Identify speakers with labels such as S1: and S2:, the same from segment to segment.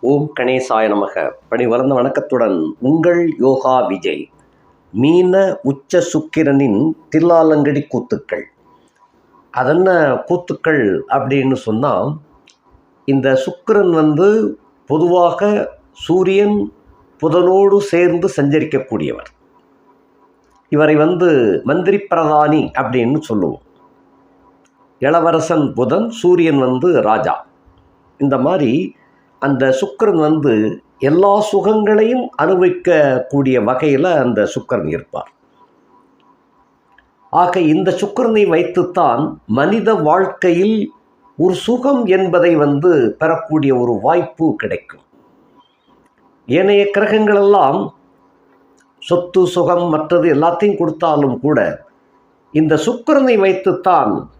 S1: ஓம் கணேசாய நமக. பணி வளர்ந்த வணக்கத்துடன் உங்கள் யோகா விஜய். மீன உச்ச சுக்கிரனின் தில்லாலங்கடி கூத்துக்கள். அதென்ன கூத்துக்கள் அப்படின்னு சொன்னால் இந்த சுக்கிரன் வந்து பொதுவாக சூரியன் புதனோடு சேர்ந்து சஞ்சரிக்கக்கூடியவர். இவரை வந்து மந்திரி பிரதானி அப்படின்னு சொல்லுவோம். இளவரசன் புதன் சூரியன் வந்து ராஜா. இந்த மாதிரி அந்த சுக்கிரன் வந்து எல்லா சுகங்களையும் அனுபவிக்கக்கூடிய வகையில் அந்த சுக்கிரன் இருப்பார். ஆக இந்த சுக்கரனை வைத்துத்தான் மனித வாழ்க்கையில் ஒரு சுகம் என்பதை வந்து பெறக்கூடிய ஒரு வாய்ப்பு கிடைக்கும். ஏனைய கிரகங்களெல்லாம் சொத்து சுகம் மற்றது எல்லாத்தையும் கொடுத்தாலும் கூட இந்த சுக்கரனை வைத்துத்தான்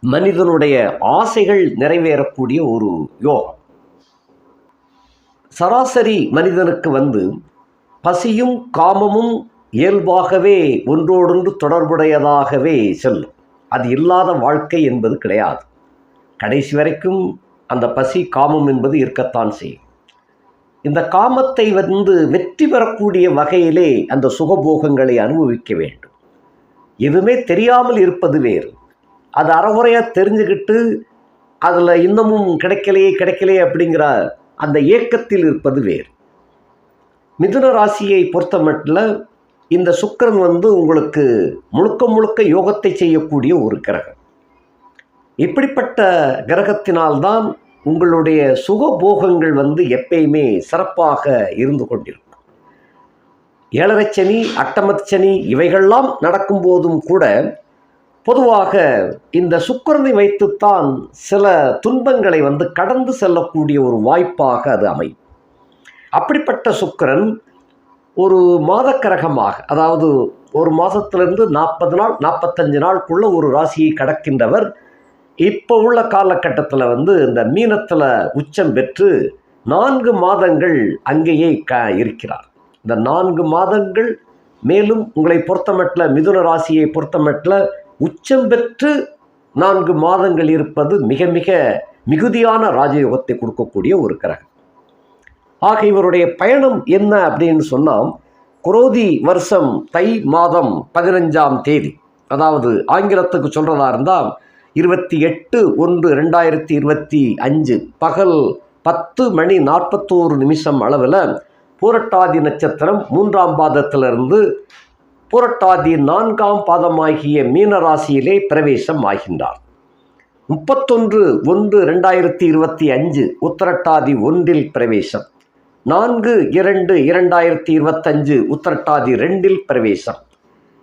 S1: மனிதனுடைய ஆசைகள் நிறைவேறக்கூடிய ஒரு யோகம். சராசரி மனிதனுக்கு வந்து பசியும் காமமும் இயல்பாகவே ஒன்றோடொன்று தொடர்புடையதாகவே செல்லும். அது இல்லாத வாழ்க்கை என்பது கிடையாது. கடைசி வரைக்கும் அந்த பசி காமம் என்பது இருக்கத்தான் செய்யும். இந்த காமத்தை வந்து வெற்றி பெறக்கூடிய வகையிலே அந்த சுகபோகங்களை அனுபவிக்க வேண்டும். எதுவுமே தெரியாமல் இருப்பது வேறு. அது அறகுறையாக தெரிஞ்சுக்கிட்டு அதில் இன்னமும் கிடைக்கலையே கிடைக்கலையே அப்படிங்கிற அந்த ஏக்கத்தில் இருப்பது வேறு. மிதுன ராசியை பொறுத்த மட்டும் இந்த சுக்கரன் வந்து உங்களுக்கு முழுக்க முழுக்க யோகத்தை செய்யக்கூடிய ஒரு கிரகம். இப்படிப்பட்ட கிரகத்தினால்தான் உங்களுடைய சுகபோகங்கள் வந்து எப்பயுமே சிறப்பாக இருந்து கொண்டிருக்கும். ஏழரை சனி அட்டமத் சனி இவைகள்லாம் நடக்கும்போதும் கூட பொதுவாக இந்த சுக்கரனை வைத்துத்தான் சில துன்பங்களை வந்து கடந்து செல்லக்கூடிய ஒரு வாய்ப்பாக அது அமையும். அப்படிப்பட்ட சுக்கிரன் ஒரு மாதக்கரகமாக அதாவது ஒரு மாதத்திலிருந்து நாற்பது நாள் நாற்பத்தஞ்சு நாளுக்குள்ள ஒரு ராசியை கடக்கின்றவர் இப்போ உள்ள காலகட்டத்தில் வந்து இந்த மீனத்தில் உச்சம் பெற்று நான்கு மாதங்கள் அங்கேயே க இருக்கிறார். இந்த நான்கு மாதங்கள் மேலும் உங்களை பொறுத்தமட்டில் மிதுன ராசியை பொறுத்தமட்டில் உச்சம் பெற்று நான்கு மாதங்கள் இருப்பது மிக மிக மிகுதியான ராஜயோகத்தை கொடுக்கக்கூடிய ஒரு கிரகம். ஆக இவருடைய பயணம் என்ன அப்படின்னு சொன்னால் குரோதி வருஷம் தை மாதம் பதினஞ்சாம் தேதி அதாவது ஆங்கிலத்துக்கு சொல்கிறதா இருந்தால் இருபத்தி எட்டு ஒன்று ரெண்டாயிரத்தி இருபத்தி அஞ்சு பகல் பத்து மணி நாற்பத்தோரு நிமிஷம் அளவில் பூரட்டாதி நட்சத்திரம் மூன்றாம் பாதத்திலிருந்து புரட்டாதி நான்காம் பாதமாகிய மீனராசியிலே பிரவேசம் ஆகின்றார் முப்பத்தொன்று ஒன்று ரெண்டாயிரத்தி இருபத்தி அஞ்சு உத்தரட்டாதி ஒன்றில் பிரவேசம். நான்கு இரண்டு இரண்டாயிரத்தி இருபத்தஞ்சு உத்தரட்டாதி ரெண்டில் பிரவேசம்.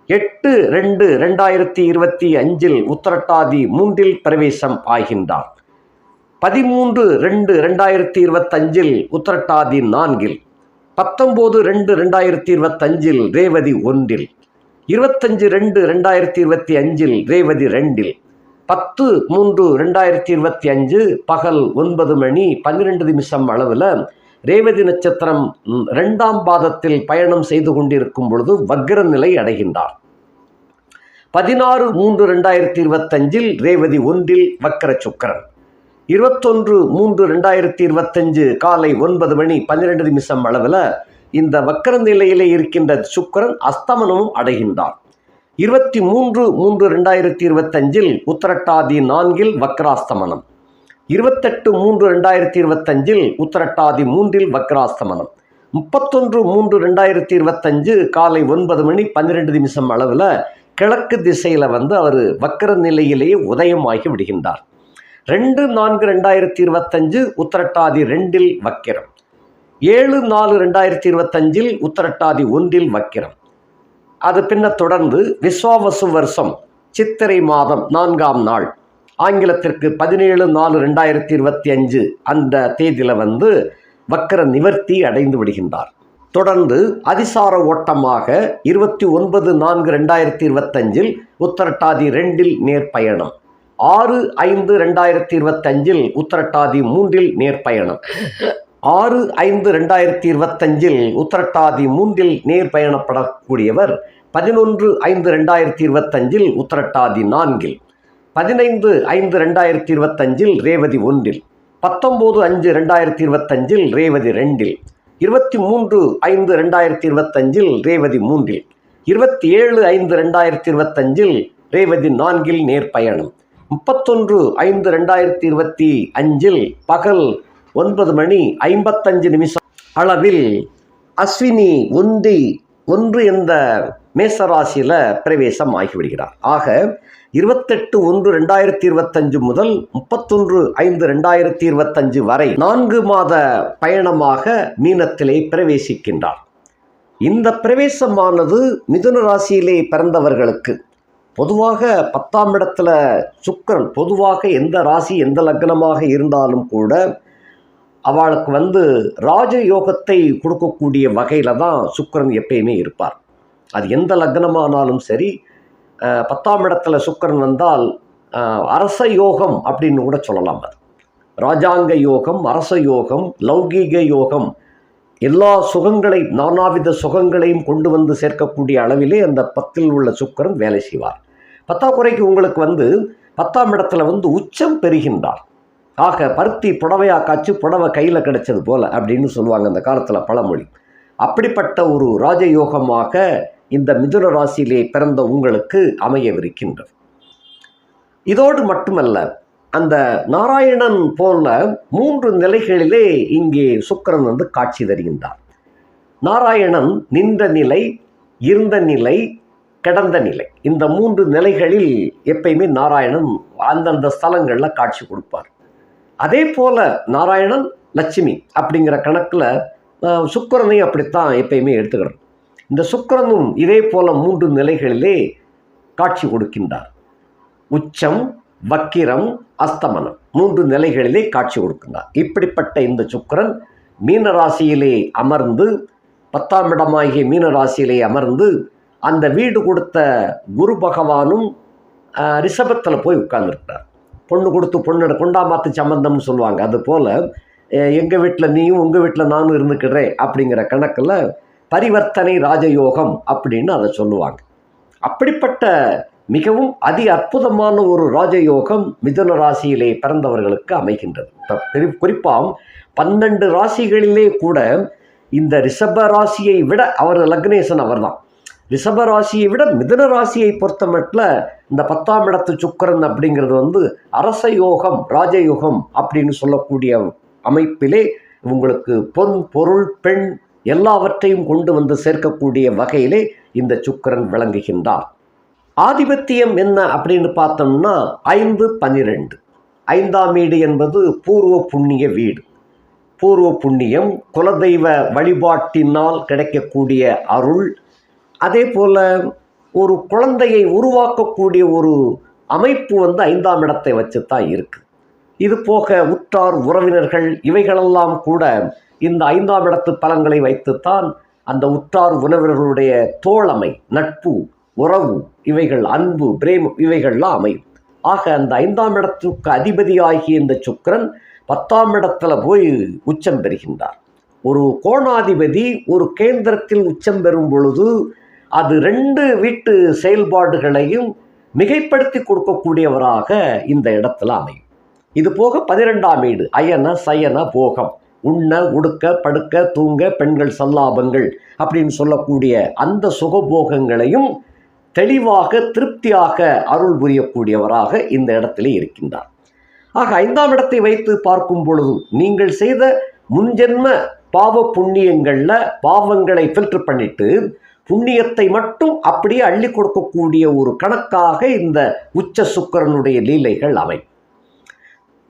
S1: எட்டு ரெண்டு ரெண்டாயிரத்தி இருபத்தி அஞ்சில் உத்தரட்டாதி மூன்றில் பிரவேசம் ஆகின்றார். பதிமூன்று ரெண்டு ரெண்டாயிரத்தி இருபத்தஞ்சில் உத்தரட்டாதி நான்கில். பத்தொம்போது ரெண்டு ரெண்டாயிரத்தி இருபத்தஞ்சில் ரேவதி ஒன்றில். இருபத்தஞ்சு ரெண்டு ரெண்டாயிரத்தி இருபத்தி அஞ்சில் ரேவதி ரெண்டில். பத்து மூன்று ரெண்டாயிரத்தி இருபத்தி அஞ்சு பகல் ஒன்பது மணி பன்னிரெண்டு நிமிஷம் அளவில் ரேவதி நட்சத்திரம் ரெண்டாம் பாதத்தில் பயணம் செய்து கொண்டிருக்கும் பொழுது வக்ர நிலை அடைகின்றார். பதினாறு மூன்று ரெண்டாயிரத்தி இருபத்தஞ்சில் ரேவதி ஒன்றில் வக்கர சுக்கரன். இருபத்தொன்று மூன்று ரெண்டாயிரத்தி இருபத்தஞ்சு காலை ஒன்பது மணி பன்னிரெண்டு நிமிஷம் அளவில் இந்த வக்கர நிலையிலே இருக்கின்ற சுக்கரன் அஸ்தமனமும் அடைகின்றார் இருபத்தி மூன்று மூன்று ரெண்டாயிரத்தி இருபத்தஞ்சில் உத்தரட்டாதி நான்கில் வக்ராஸ்தமனம். இருபத்தெட்டு மூன்று ரெண்டாயிரத்தி இருபத்தஞ்சில் உத்தரட்டாதி மூன்றில் வக்ராஸ்தமனம். முப்பத்தொன்று மூன்று ரெண்டாயிரத்தி இருபத்தஞ்சு காலை ஒன்பது மணி பன்னிரெண்டு நிமிஷம் அளவில் கிழக்கு திசையில் வந்து அவர் வக்கர நிலையிலேயே உதயமாகி விடுகின்றார். ரெண்டு நான்கு ரெண்டாயிரத்தி இருபத்தஞ்சு உத்தரட்டாதி ரெண்டில் வக்கிரம். ஏழு நாலு ரெண்டாயிரத்தி இருபத்தஞ்சில் உத்தரட்டாதி ஒன்றில் வக்கிரம். அது பின்ன தொடர்ந்து விஸ்வாவசு வருஷம் சித்திரை மாதம் நான்காம் நாள் ஆங்கிலத்திற்கு பதினேழு நாலு ரெண்டாயிரத்தி இருபத்தி அஞ்சு அந்த தேதியில் வந்து வக்கர நிவர்த்தி அடைந்து விடுகின்றார். தொடர்ந்து அதிசார ஓட்டமாக இருபத்தி ஒன்பது நான்கு ரெண்டாயிரத்தி இருபத்தஞ்சில் உத்தரட்டாதி ரெண்டில் நேர்பயணம் ஆறு ஐந்து ரெண்டாயிரத்தி இருபத்தஞ்சில் உத்தரட்டாதி மூன்றில் நேர்பயணம். ஆறு ஐந்து ரெண்டாயிரத்தி இருபத்தஞ்சில் உத்தரட்டாதி மூன்றில் நேர் பயணப்படக்கூடியவர் பதினொன்று ஐந்து ரெண்டாயிரத்தி இருபத்தஞ்சில் உத்தரட்டாதி நான்கில் பதினைந்து ஐந்து ரெண்டாயிரத்தி இருபத்தஞ்சில் ரேவதி ஒன்றில் பத்தொம்போது அஞ்சு ரெண்டாயிரத்தி இருபத்தஞ்சில் ரேவதி ரெண்டில் இருபத்தி மூன்று ஐந்து ரெண்டாயிரத்தி இருபத்தஞ்சில் ரேவதி மூன்றில் இருபத்தி ஏழு ஐந்து ரெண்டாயிரத்தி இருபத்தஞ்சில் ரேவதி நான்கில் நேர்பயணம் முப்பத்தொன்று ஐந்து ரெண்டாயிரத்தி இருபத்தி அஞ்சில் பகல் ஒன்பது மணி ஐம்பத்தஞ்சு நிமிஷம் அளவில் அஸ்வினி உந்தி ஒன்று என்ற மேசராசியில் பிரவேசம் ஆகிவிடுகிறார். ஆக இருபத்தெட்டு ஒன்று ரெண்டாயிரத்தி இருபத்தஞ்சு முதல் முப்பத்தொன்று ஐந்து ரெண்டாயிரத்தி இருபத்தஞ்சு வரை நான்கு மாத பயணமாக மீனத்திலே பிரவேசிக்கின்றார். இந்த பிரவேசமானது மிதுன ராசியிலே பிறந்தவர்களுக்கு பொதுவாக பத்தாம் இடத்துல சுக்கரன் பொதுவாக எந்த ராசி எந்த லக்னமாக இருந்தாலும் கூட அவளுக்கு வந்து ராஜ யோகத்தை கொடுக்கக்கூடிய வகையில் தான் சுக்கரன் எப்பயுமே இருப்பார். அது எந்த லக்னமானாலும் சரி பத்தாம் இடத்துல சுக்கரன் வந்தால் அரச யோகம் அப்படின்னு கூட சொல்லலாம் அது. ராஜாங்க யோகம் அரச யோகம் லௌகீக யோகம் எல்லா சுகங்களை நானாவித சுகங்களையும் கொண்டு வந்து சேர்க்கக்கூடிய அளவிலே அந்த பத்தில் உள்ள சுக்கரன் வேலை செய்வார். பத்தாக்குறைக்கு உங்களுக்கு வந்து பத்தாம் இடத்துல வந்து உச்சம் பெறுகின்றார். ஆக பருத்தி புடவையாக காய்ச்சி புடவை கையில் கிடைச்சது போல அப்படின்னு சொல்லுவாங்க அந்த காலத்தில் பழமொழி. அப்படிப்பட்ட ஒரு ராஜயோகமாக இந்த மிதுன ராசியிலே பிறந்த உங்களுக்கு அமையவிருக்கின்றது. இதோடு மட்டுமல்ல அந்த நாராயணன் போல மூன்று நிலைகளிலே இங்கே சுக்கரன் வந்து காட்சி தருகின்றார். நாராயணன் நின்ற நிலை இருந்த நிலை கிடந்த நிலை. இந்த மூன்று நிலைகளில் எப்பயுமே நாராயணன் அந்தந்த ஸ்தலங்களில் காட்சி கொடுப்பார். அதே போல் நாராயணன் லட்சுமி அப்படிங்கிற கணக்கில் சுக்கிரனையும் அப்படித்தான் எப்பயுமே எடுத்துக்கிறோம் இந்த சுக்கரனும் இதே போல் மூன்று நிலைகளிலே காட்சி கொடுக்கின்றார். உச்சம் வக்கிரம் அஸ்தமனம் மூன்று நிலைகளிலே காட்சி கொடுக்கின்றார். இப்படிப்பட்ட இந்த சுக்கரன் மீன ராசியிலே அமர்ந்து பத்தாம் இடமாகிய மீன ராசியிலே அமர்ந்து அந்த வீடு கொடுத்த குரு பகவானும் ரிஷபத்தில் போய் உட்கார்ந்துருக்கிறார். பொண்ணு கொடுத்து பொண்ணு கொண்டாமாத்து சம்பந்தம்னு சொல்லுவாங்க. அது போல் எங்கள் வீட்டில் நீயும் உங்கள் வீட்டில் நானும் இருந்துக்கிறேன் அப்படிங்கிற கணக்கில் பரிவர்த்தனை ராஜயோகம் அப்படின்னு அதை சொல்லுவாங்க. அப்படிப்பட்ட மிகவும் அதி அற்புதமான ஒரு ராஜயோகம் மிதுன ராசியிலே பிறந்தவர்களுக்கு அமைகின்றது. குறிப்பாக பன்னெண்டு ராசிகளிலே கூட இந்த ரிஷப ராசியை விட அவர் லக்னேசன் அவர்தான். ரிஷப ராசியை விட மிதுன ராசியை பொறுத்த மட்டில் இந்த பத்தாம் இடத்து சுக்கிரன் அப்படிங்கிறது வந்து அரச யோகம் ராஜயோகம் அப்படின்னு சொல்லக்கூடிய அமைப்பிலே உங்களுக்கு பொன் பொருள் பெண் எல்லாவற்றையும் கொண்டு வந்து சேர்க்கக்கூடிய வகையிலே இந்த சுக்கிரன் விளங்குகின்றார். ஆதிபத்தியம் என்ன அப்படின்னு பார்த்தோம்னா ஐந்து பன்னிரெண்டு ஐந்தாம் வீடு என்பது பூர்வ புண்ணிய வீடு. பூர்வ புண்ணியம் குலதெய்வ வழிபாட்டினால் கிடைக்கக்கூடிய அருள் அதே போல் ஒரு குழந்தையை உருவாக்கக்கூடிய ஒரு அமைப்பு வந்து ஐந்தாம் இடத்தை வச்சு தான் இருக்குது இது போக உற்றார் உறவினர்கள் இவைகளெல்லாம் கூட இந்த ஐந்தாம் இடத்து பலன்களை வைத்துத்தான் அந்த உற்றார் உறவினர்களுடைய தோழமை நட்பு உறவு இவைகள் அன்பு பிரேமம் இவைகள்லாம் அமையும். ஆக அந்த ஐந்தாம் இடத்துக்கு அதிபதியாகிய இந்த சுக்கரன் பத்தாம் இடத்துல போய் உச்சம் பெறுகின்றார். ஒரு கோணாதிபதி ஒரு கேந்திரத்தில் உச்சம் பெறும் பொழுது அது ரெண்டு வீட்டு செயல்பாடுகளையும் மிகைப்படுத்தி கொடுக்கக்கூடியவராக இந்த இடத்துல அமையும். இது போக பதிரெண்டாம் வீடு அயன சயன போகம் உண்ண உடுக்க படுக்க தூங்க பெண்கள் சல்லாபங்கள் அப்படின்னு சொல்லக்கூடிய அந்த சுகபோகங்களையும் தெளிவாக திருப்தியாக அருள் புரியக்கூடியவராக இந்த இடத்திலே இருக்கின்றார். ஆக ஐந்தாம் இடத்தை வைத்து பார்க்கும் பொழுது நீங்கள் செய்த முன்ஜென்ம பாவ புண்ணியங்களில் பாவங்களை ஃபில்டர் பண்ணிட்டு புண்ணியத்தை மட்டும் அப்படியே அள்ளி கொடுக்கக்கூடிய ஒரு கணக்காக இந்த உச்ச சுக்கிரனுடைய லீலைகள் அமை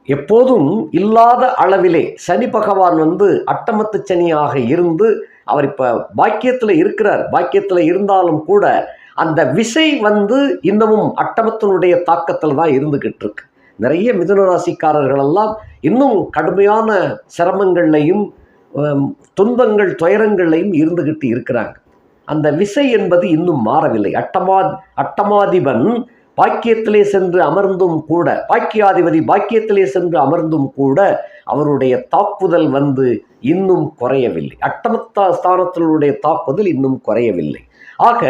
S1: எப்போதும் இல்லாத அளவிலே சனி பகவான் வந்து அட்டமத்து சனியாக இருந்து அவர் இப்போ பாக்கியத்தில் இருக்கிறார். பாக்கியத்தில் இருந்தாலும் கூட அந்த விசை வந்து இன்னமும் அட்டமத்தினுடைய தாக்கத்தில் தான் இருந்துகிட்டு இருக்கு. நிறைய மிதுன ராசிக்காரர்கள் எல்லாம் இன்னும் கடுமையான சிரமங்கள்லையும் துன்பங்கள் துயரங்கள்லையும் இருந்துக்கிட்டு இருக்கிறாங்க. அந்த விசை என்பது இன்னும் மாறவில்லை. அட்டமா அட்டமாதிபன் பாக்கியத்திலே சென்று அமர்ந்தும் கூட பாக்கியாதிபதி பாக்கியத்திலே சென்று அமர்ந்தும் கூட அவருடைய தாக்குதல் வந்து இன்னும் குறையவில்லை. அட்டமத்தா ஸ்தானத்தினுடைய தாக்குதல் இன்னும் குறையவில்லை. ஆக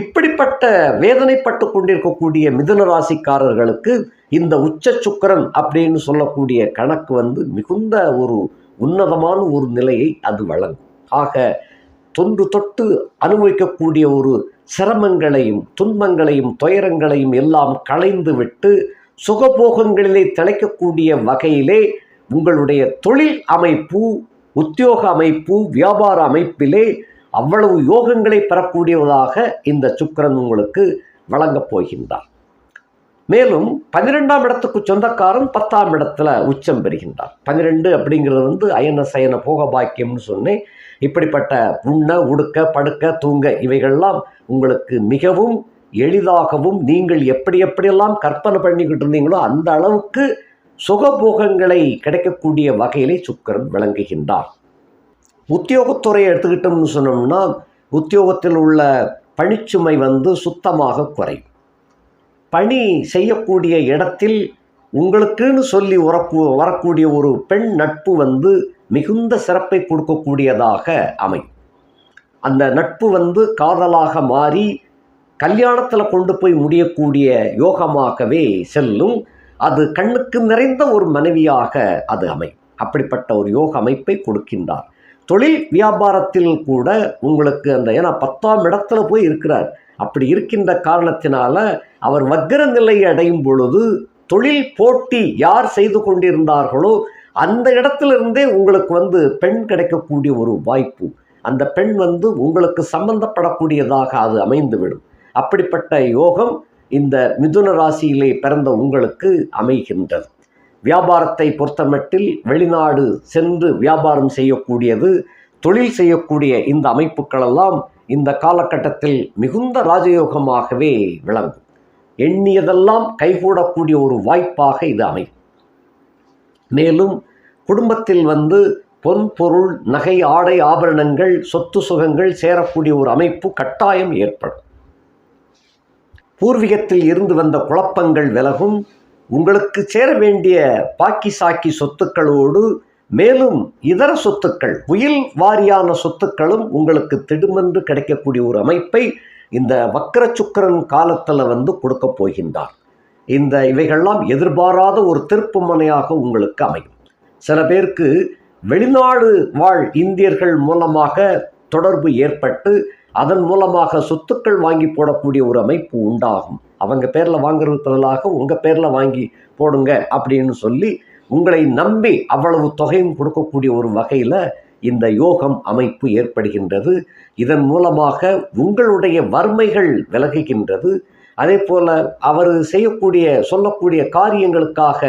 S1: இப்படிப்பட்ட வேதனைப்பட்டு கொண்டிருக்கக்கூடிய மிதுன ராசிக்காரர்களுக்கு இந்த உச்ச சுக்கரன் அப்படின்னு சொல்லக்கூடிய கணக்கு வந்து மிகுந்த ஒரு உன்னதமான ஒரு நிலையை அது வழங்கும். ஆக தொன்று தொட்டு அனுபவிக்கக்கூடிய ஒரு சிரமங்களையும் துன்பங்களையும் துயரங்களையும் எல்லாம் களைந்து விட்டு சுகபோகங்களிலே திளைக்கக்கூடிய வகையிலே உங்களுடைய தொழில் அமைப்பு உத்தியோக அமைப்பு வியாபார அமைப்பிலே அவ்வளவு யோகங்களை பெறக்கூடியவதாக இந்த சுக்கரன் உங்களுக்கு வழங்கப் போகின்றார். மேலும் பன்னிரெண்டாம் இடத்துக்கு சொந்தக்காரன் பத்தாம் இடத்துல உச்சம் பெறுகின்றார். பன்னிரெண்டு அப்படிங்கிறது வந்து அயன சயன போக பாக்கியம்னு சொன்னேன். இப்படிப்பட்ட உண்ண உடுக்க படுக்க தூங்க இவைகள்லாம் உங்களுக்கு மிகவும் எளிதாகவும் நீங்கள் எப்படி எப்படியெல்லாம் கற்பனை பண்ணிக்கிட்டு இருந்தீங்களோ அந்த அளவுக்கு சுகபோகங்களை கிடைக்கக்கூடிய வகையிலே சுக்கரன் விளங்குகின்றார். உத்தியோகத்துறையை எடுத்துக்கிட்டோம்னு சொன்னோம்னா உத்தியோகத்தில் உள்ள பணிச்சுமை வந்து சுத்தமாக குறையும். பணி செய்யக்கூடிய இடத்தில் உங்களுக்குன்னு சொல்லி வரக்கூ வரக்கூடிய ஒரு பெண் நட்பு வந்து மிகுந்த சிறப்பை கொடுக்கக்கூடியதாக அமையும். அந்த நட்பு வந்து காதலாக மாறி கல்யாணத்தில் கொண்டு போய் முடியக்கூடிய யோகமாகவே செல்லும். அது கண்ணுக்கு நிறைந்த ஒரு மனைவியாக அது அமையும். அப்படிப்பட்ட ஒரு யோக அமைப்பை கொடுக்கின்றார். தொழில் வியாபாரத்தில் கூட உங்களுக்கு அந்த ஏன்னா பத்தாம் இடத்துல போய் இருக்கிறார். அப்படி இருக்கின்ற காரணத்தினால அவர் வக்கர நிலையை அடையும் பொழுது தொழில் போட்டி யார் செய்து கொண்டிருந்தார்களோ அந்த இடத்திலிருந்தே உங்களுக்கு வந்து பெண் கிடைக்கக்கூடிய ஒரு வாய்ப்பு. அந்த பெண் வந்து உங்களுக்கு சம்பந்தப்படக்கூடியதாக அது அமைந்துவிடும். அப்படிப்பட்ட யோகம் இந்த மிதுன ராசியிலே பிறந்த உங்களுக்கு அமைகின்றது. வியாபாரத்தை பொறுத்தமட்டில் வெளிநாடு சென்று வியாபாரம் செய்யக்கூடியது தொழில் செய்யக்கூடிய இந்த அமைப்புகளெல்லாம் இந்த காலகட்டத்தில் மிகுந்த ராஜயோகமாகவே விளங்கும். எண்ணியதெல்லாம் கைகூடக்கூடிய ஒரு வாய்ப்பாக இது அமையும். மேலும் குடும்பத்தில் வந்து பொன் பொருள் நகை ஆடை ஆபரணங்கள் சொத்து சுகங்கள் சேரக்கூடிய ஒரு அமைப்பு கட்டாயம் ஏற்படும். பூர்வீகத்தில் இருந்து வந்த குழப்பங்கள் விலகும். உங்களுக்கு சேர வேண்டிய பாக்கி சாக்கி சொத்துக்களோடு மேலும் இதர சொத்துக்கள் உயில் வாரியான சொத்துக்களும் உங்களுக்கு திடுமென்று கிடைக்கக்கூடிய ஒரு அமைப்பை இந்த வக்கர சுக்கரன் காலத்தில் வந்து கொடுக்க போகின்றார். இந்த இவைகள்லாம் எதிர்பாராத ஒரு திருப்பு முனையாக உங்களுக்கு அமையும். சில பேருக்கு வெளிநாடு வாழ் இந்தியர்கள் மூலமாக தொடர்பு ஏற்பட்டு அதன் மூலமாக சொத்துக்கள் வாங்கி போடக்கூடிய ஒரு அமைப்பு உண்டாகும். அவங்க பேரில் வாங்குறது பதிலாக உங்கள் பேரில் வாங்கி போடுங்க அப்படின்னு சொல்லி உங்களை நம்பி அவ்வளவு தொகையும் கொடுக்கக்கூடிய ஒரு வகையில் இந்த யோகம் அமைப்பு ஏற்படுகின்றது. இதன் மூலமாக உங்களுடைய வறுமைகள் விலகுகின்றது. அதே போல் அவர் செய்யக்கூடிய சொல்லக்கூடிய காரியங்களுக்காக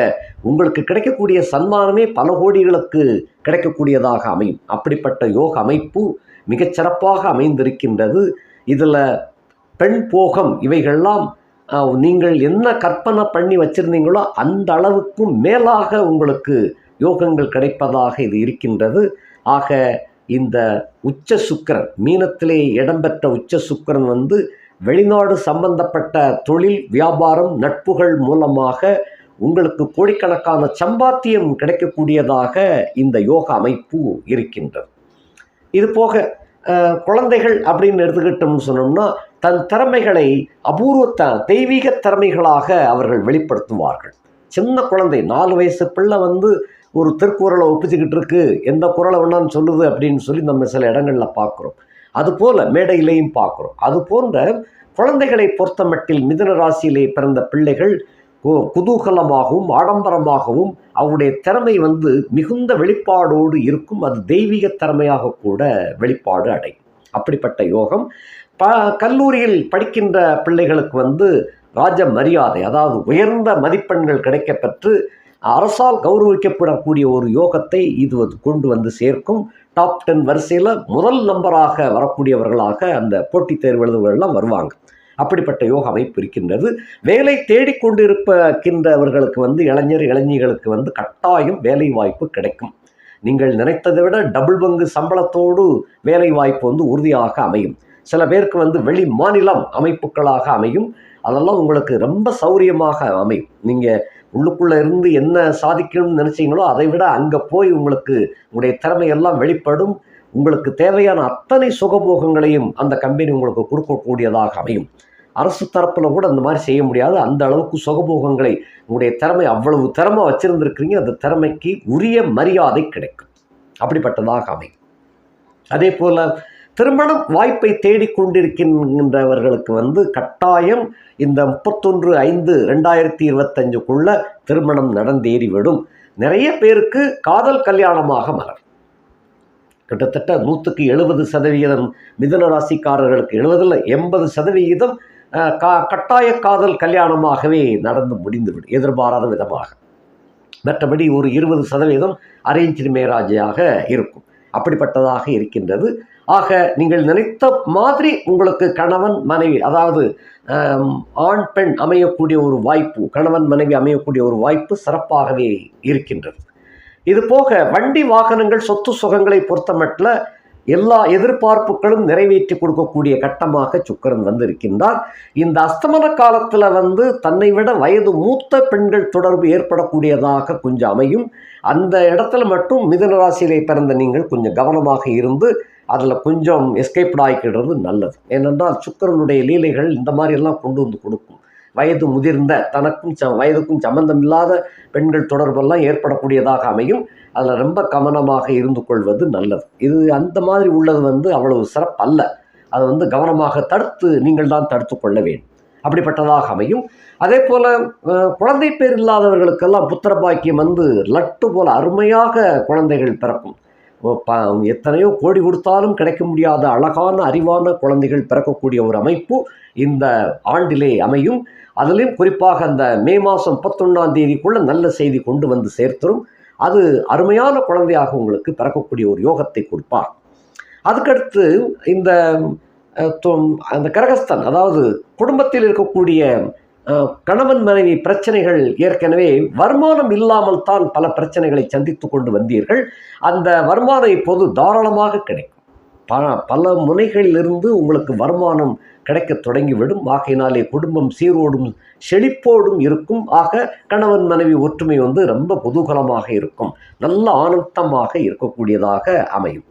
S1: உங்களுக்கு கிடைக்கக்கூடிய சன்மானமே பல கோடிகளுக்கு கிடைக்கக்கூடியதாக அமையும். அப்படிப்பட்ட யோக அமைப்பு மிகச்சிறப்பாக அமைந்திருக்கின்றது. இதில் பெண் போகம் இவைகள்லாம் நீங்கள் என்ன கற்பனை பண்ணி வச்சுருந்தீங்களோ அந்த அளவுக்கும் மேலாக உங்களுக்கு யோகங்கள் கிடைப்பதாக இது இருக்கின்றது. ஆக இந்த உச்ச சுக்கிரன் மீனத்திலே இடம்பெற்ற உச்ச சுக்கிரன் வந்து வெளிநாடு சம்பந்தப்பட்ட தொழில் வியாபாரம் நட்புகள் மூலமாக உங்களுக்கு கோடிக்கணக்கான சம்பாத்தியம் கிடைக்கக்கூடியதாக இந்த யோக அமைப்பு இருக்கின்றது. இது போக குழந்தைகள் அப்படின்னு எடுத்துக்கிட்டோம்னு சொன்னோம்னா தன் திறமைகளை அபூர்வ த தெய்வீக திறமைகளாக அவர்கள் வெளிப்படுத்துவார்கள். சின்ன குழந்தை நாலு வயசு பிள்ளை வந்து ஒரு திருக்குறளை ஒப்பிச்சுக்கிட்டு இருக்கு எந்த குரலை வேணாலும் சொல்லுது அப்படின்னு சொல்லி நம்ம சில இடங்களில் பார்க்குறோம். அதுபோல் மேடையிலையும் பார்க்குறோம். அது போன்ற குழந்தைகளை பொறுத்தமட்டில் மிதுன ராசியிலே பிறந்த பிள்ளைகள் கு- குதூகலமாகவும் ஆடம்பரமாகவும் அவருடைய திறமை வந்து மிகுந்த வெளிப்பாடோடு இருக்கும். அது தெய்வீக திறமையாக கூட வெளிப்பாடு அடையும். அப்படிப்பட்ட யோகம். ப கல்லூரியில் படிக்கின்ற பிள்ளைகளுக்கு வந்து ராஜ மரியாதை அதாவது உயர்ந்த மதிப்பெண்கள் கிடைக்கப்பெற்று அரசால் கௌரவிக்கப்படக்கூடிய ஒரு யோகத்தை இது கொண்டு வந்து சேர்க்கும். டாப் டென் வரிசையில் முதல் நம்பராக வரக்கூடியவர்களாக அந்த போட்டித் தேர்வு எழுதுவர்கள்லாம் வருவாங்க. அப்படிப்பட்ட யோக அமைப்பு இருக்கின்றது. வேலை தேடிக்கொண்டிருக்கின்றவர்களுக்கு வந்து இளைஞர் இளைஞர்களுக்கு வந்து கட்டாயம் வேலை வாய்ப்பு கிடைக்கும். நீங்கள் நினைத்ததை விட டபுள் பங்கு சம்பளத்தோடு வேலை வாய்ப்பு வந்து உறுதியாக அமையும். சில பேருக்கு வந்து வெளி மாநிலம் அமைப்புகளாக அமையும். அதெல்லாம் உங்களுக்கு ரொம்ப சௌரியமாக அமையும். நீங்கள் உள்ளுக்குள்ளே இருந்து என்ன சாதிக்கணும்னு நினச்சிங்களோ அதை விட அங்கே போய் உங்களுக்கு உங்களுடைய திறமையெல்லாம் வெளிப்படும். உங்களுக்கு தேவையான அத்தனை சுகபோகங்களையும் அந்த கம்பெனி உங்களுக்கு கொடுக்கக்கூடியதாக அமையும். அரசு தரப்பில் கூட அந்த மாதிரி செய்ய முடியாது. அந்த அளவுக்கு சுகபோகங்களை உங்களுடைய திறமை அவ்வளவு திறமை வச்சிருந்திருக்கிறீங்க. அந்த திறமைக்கு உரிய மரியாதை கிடைக்கும். அப்படிப்பட்டதாக அமையும். அதே போல் திருமணம் வாய்ப்பை தேடிக்கொண்டிருக்கின்றவர்களுக்கு வந்து கட்டாயம் இந்த முப்பத்தொன்று ஐந்து ரெண்டாயிரத்தி இருபத்தஞ்சுக்குள்ள திருமணம் நடந்தேறிவிடும். நிறைய பேருக்கு காதல் கல்யாணமாக மலர். கிட்டத்தட்ட நூற்றுக்கு எழுபது சதவிகிதம் மிதுன ராசிக்காரர்களுக்கு எழுபதில் எண்பது சதவிகிதம் கா கட்டாய காதல் கல்யாணமாகவே நடந்து முடிந்துவிடும் எதிர்பாராத விதமாக. மற்றபடி ஒரு இருபது சதவீதம் அரேஞ்ச் மேராஜாக இருக்கும். அப்படிப்பட்டதாக இருக்கின்றது. ஆக நீங்கள் நினைத்த மாதிரி உங்களுக்கு கணவன் மனைவி அதாவது ஆண் பெண் அமையக்கூடிய ஒரு வாய்ப்பு கணவன் மனைவி அமையக்கூடிய ஒரு வாய்ப்பு சிறப்பாகவே இருக்கின்றது. இது போக வண்டி வாகனங்கள் சொத்து சுகங்களை பொறுத்தமட்டில் எல்லா எதிர்பார்ப்புகளும் நிறைவேற்றி கொடுக்கக்கூடிய கட்டமாக சுக்கரன் வந்திருக்கின்றார். இந்த அஸ்தமன காலத்தில் வந்து தன்னை விட வயது மூத்த பெண்கள் தொடர்பு ஏற்படக்கூடியதாக கொஞ்சம் அமையும். அந்த இடத்துல மட்டும் மிதுன ராசியிலே பிறந்த நீங்கள் கொஞ்சம் கவனமாக இருந்து அதில் கொஞ்சம் எஸ்கேப்ட் ஆகிக்கிறது நல்லது. ஏனென்றால் சுக்கிரனுடைய லீலைகள் இந்த மாதிரி எல்லாம் கொண்டு வந்து கொடுக்கும். வயது முதிர்ந்த தனக்கும் ச வயதுக்கும் சம்பந்தமில்லாத பெண்கள் தொடர்பெல்லாம் ஏற்படக்கூடியதாக அமையும். அதில் ரொம்ப கவனமாக இருந்து கொள்வது நல்லது. இது அந்த மாதிரி உள்ளது வந்து அவ்வளவு சிறப்பல்ல அதை வந்து கவனமாக தடுத்து நீங்கள் தான் தடுத்து கொள்ள வேண்டும். அப்படிப்பட்டதாக அமையும். அதே போல் குழந்தை பேர் இல்லாதவர்களுக்கெல்லாம் புத்திர பாக்கியம் வந்து லட்டு போல அருமையாக குழந்தைகள் பிறக்கும். எத்தனையோ கோடி கொடுத்தாலும் கிடைக்க முடியாத அழகான அறிவான குழந்தைகள் பிறக்கக்கூடிய ஒரு அமைப்பு இந்த ஆண்டிலே அமையும். அதிலும் குறிப்பாக அந்த மே மாதம் பத்தொன்னாம் தேதிக்குள்ளே நல்ல செய்தி கொண்டு வந்து சேர்த்துரும். அது அருமையான குழந்தையாக உங்களுக்கு பிறக்கக்கூடிய ஒரு யோகத்தை கொடுப்பார். அதுக்கடுத்து இந்த அந்த கிரகஸ்தன் அதாவது குடும்பத்தில் இருக்கக்கூடிய கணவன் மனைவி பிரச்சனைகள் ஏற்கனவே வருமானம் இல்லாமல் தான் பல பிரச்சனைகளை சந்தித்து கொண்டு வந்தீர்கள். அந்த வருமானம் இப்போது தாராளமாக கிடைக்கும். ப பல முனைகளிலிருந்து உங்களுக்கு வருமானம் கிடைக்க தொடங்கிவிடும். ஆகையினாலே குடும்பம் சீரோடும் செழிப்போடும் இருக்கும். ஆக கணவன் மனைவி ஒற்றுமை வந்து ரொம்ப குதூகலமாக இருக்கும். நல்ல ஆனந்தமாக இருக்கக்கூடியதாக அமையும்.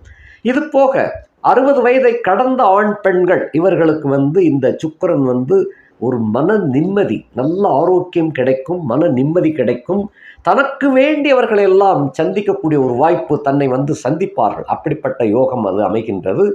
S1: இது போக அறுபது வயதை கடந்த ஆண் பெண்கள் இவர்களுக்கு வந்து இந்த சுக்கரன் வந்து ஒரு மன நிம்மதி நல்ல ஆரோக்கியம் கிடைக்கும் மன நிம்மதி கிடைக்கும். தனக்கு வேண்டியவர்கள் எல்லாம் சந்திக்கக்கூடிய ஒரு வாய்ப்பு தன்னை வந்து சந்திப்பார்கள். அப்படிப்பட்ட யோகம் அது அமைகின்றது.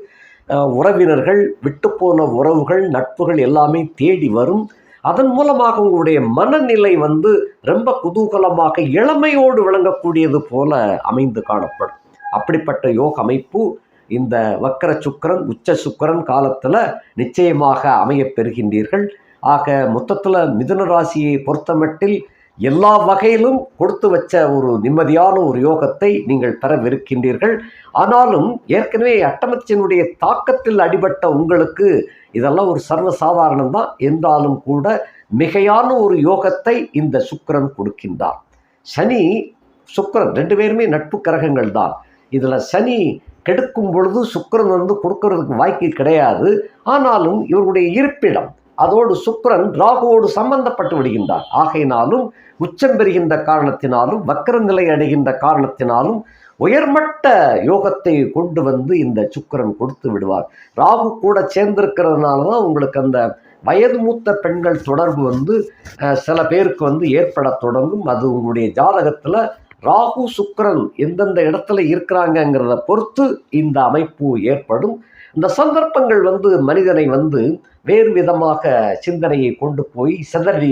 S1: உறவினர்கள் விட்டுப்போன உறவுகள் நட்புகள் எல்லாமே தேடி வரும். அதன் மூலமாக உங்களுடைய மனநிலை வந்து ரொம்ப குதூகலமாக இளமையோடு விளங்கக்கூடியது போல அமைந்து காணப்படும். அப்படிப்பட்ட யோக அமைப்பு இந்த வக்கர சுக்கிரன் உச்ச சுக்கிரன் காலத்தில் நிச்சயமாக அமையப் பெறுகின்றீர்கள். ஆக மொத்தத்தில் மிதுன ராசியை பொறுத்தமட்டில் எல்லா வகையிலும் கொடுத்து வச்ச ஒரு நிம்மதியான ஒரு யோகத்தை நீங்கள் பெறவிருக்கின்றீர்கள். ஆனாலும் ஏற்கனவே அட்டமச்சினுடைய தாக்கத்தில் அடிபட்ட உங்களுக்கு இதெல்லாம் ஒரு சர்வ சாதாரணம் தான் என்றாலும் கூட மிகையான ஒரு யோகத்தை இந்த சுக்கிரன் கொடுக்கின்றார். சனி சுக்கரன் ரெண்டு பேருமே நட்பு கிரகங்கள் தான். இதில் சனி கெடுக்கும் பொழுது சுக்கரன் வந்து கொடுக்கறதுக்கு வாய்ப்பு கிடையாது. ஆனாலும் இவருடைய இருப்பிடம் அதோடு சுக்ரன் ராகுவோடு சம்பந்தப்பட்டு விடுகின்றார். ஆகையினாலும் உச்சம் பெறுகின்ற காரணத்தினாலும் வக்கர நிலை அடைகின்ற காரணத்தினாலும் உயர்மட்ட யோகத்தை கொண்டு வந்து இந்த சுக்கரன் கொடுத்து விடுவார். ராகு கூட சேர்ந்திருக்கிறதுனால தான் உங்களுக்கு அந்த வயது மூத்த பெண்கள் தொடர்பு வந்து சில பேருக்கு வந்து ஏற்பட தொடங்கும். அது உங்களுடைய ஜாதகத்தில் ராகு சுக்கரன் எந்தெந்த இடத்துல இருக்கிறாங்கங்கிறத பொறுத்து இந்த அமைப்பு ஏற்படும். இந்த சந்தர்ப்பங்கள் வந்து மனிதனை வந்து வேறு விதமாக சிந்தனையை கொண்டு போய் சிதறடி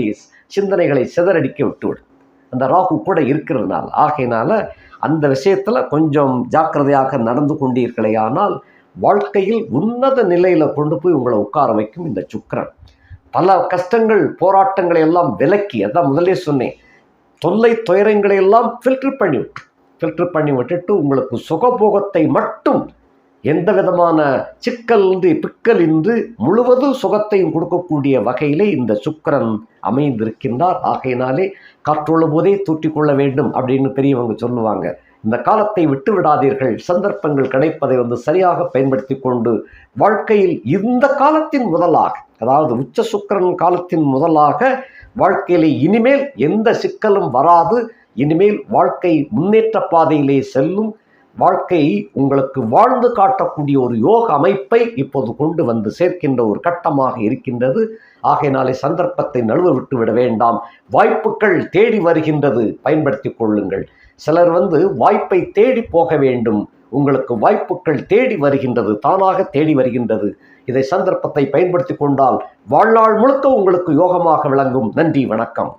S1: சிந்தனைகளை சிதறடிக்க விட்டுவிடும். அந்த ராகு கூட இருக்கிறதுனால. ஆகையினால அந்த விஷயத்தில் கொஞ்சம் ஜாக்கிரதையாக நடந்து கொண்டீர்களேயானால் வாழ்க்கையில் உன்னத நிலையில் கொண்டு போய் உங்களை உட்கார வைக்கும் இந்த சுக்கரன். பல கஷ்டங்கள் போராட்டங்களை எல்லாம் விலக்கி அதான் முதலே சொன்னேன். தொல்லை துயரங்களை எல்லாம் ஃபில்டர் பண்ணி விட்டு ஃபில்டர் பண்ணி விட்டுட்டு உங்களுக்கு சுகபோகத்தை மட்டும் எந்த விதமான சிக்கலின்றி பிக்கலின்றி முழுவதும் சுகத்தையும் கொடுக்கக்கூடிய வகையிலே இந்த சுக்கிரன் அமைந்திருக்கின்றார். ஆகையினாலே காற்றுள்ள போதே தூற்றிக்கொள்ள வேண்டும் அப்படின்னு பெரியவங்க சொல்லுவாங்க. இந்த காலத்தை விட்டு விடாதீர்கள். சந்தர்ப்பங்கள் கிடைப்பதை வந்து சரியாக பயன்படுத்தி கொண்டு வாழ்க்கையில் இந்த காலத்தின் முதலாக அதாவது உச்ச சுக்கிரன் காலத்தின் முதலாக வாழ்க்கையிலே இனிமேல் எந்த சிக்கலும் வராது. இனிமேல் வாழ்க்கை முன்னேற்ற பாதையிலே செல்லும். வாழ்க்கை உங்களுக்கு வாழ்ந்து காட்டக்கூடிய ஒரு யோக அமைப்பை இப்போது கொண்டு வந்து சேர்க்கின்ற ஒரு கட்டமாக இருக்கின்றது. ஆகையினாலே சந்தர்ப்பத்தை நழுவ விட்டு விட வேண்டாம். வாய்ப்புகள் தேடி வருகின்றது. பயன்படுத்தி கொள்ளுங்கள். சிலர் வந்து வாய்ப்பை தேடி போக வேண்டும். உங்களுக்கு வாய்ப்புகள் தேடி வருகின்றது. தானாக தேடி வருகின்றது. இதை சந்தர்ப்பத்தை பயன்படுத்தி கொண்டால் வாழ்நாள் முழுக்க உங்களுக்கு யோகமாக விளங்கும். நன்றி வணக்கம்.